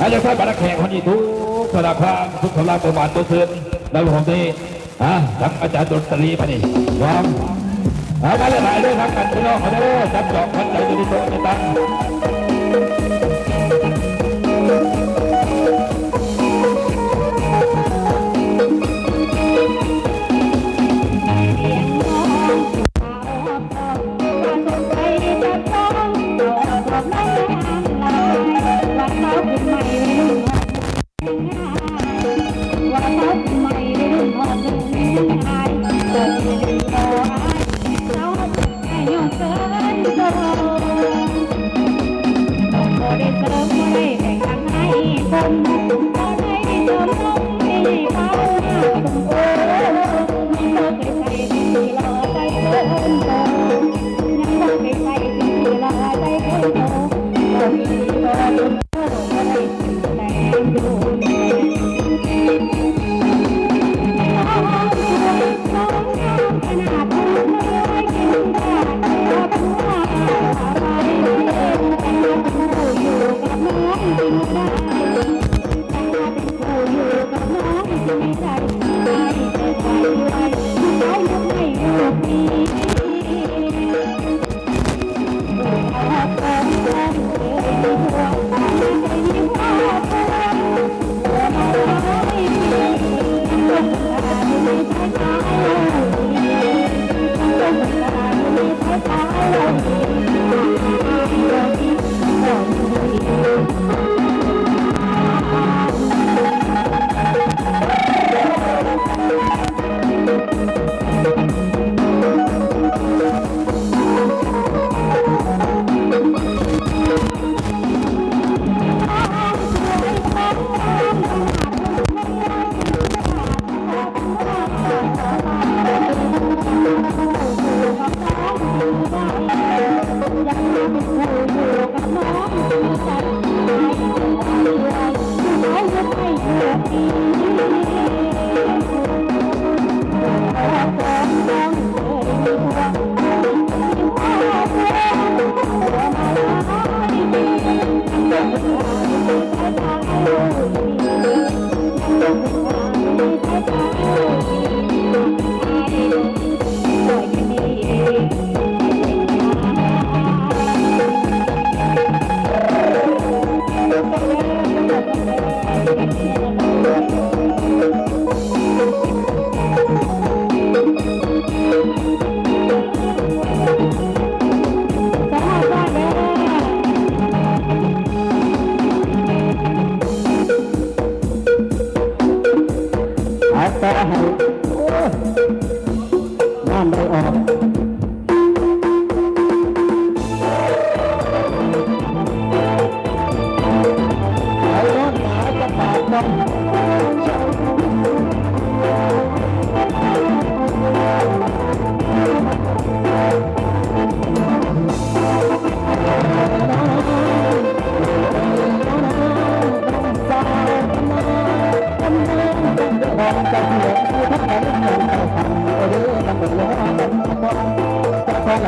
อาจารย์ท่านบรรแขกคนนี้ทุกสารพานทุกสำนักประมาณตัวเสื่อมแล้วผมนี้อะทั้งอาจารย์ดนตรีมานี่วางเอามาเลยหลายด้วยครับกันพี่น้องเขาได้จับจองพันใจดีตรงในตั้ง อา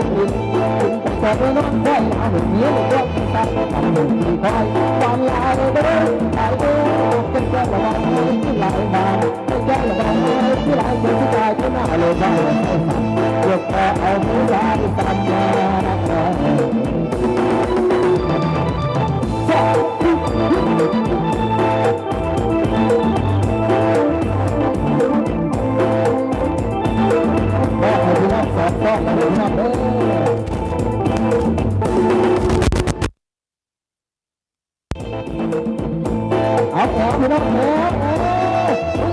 المسلم سبنا والعهد يلقى تحمل في باي والعهد بس عدو كنت بغير كل عباد قال بغير كل عباد تعجن على باي يبقى أبو العهد تعجن ออกออกนะครัอโอก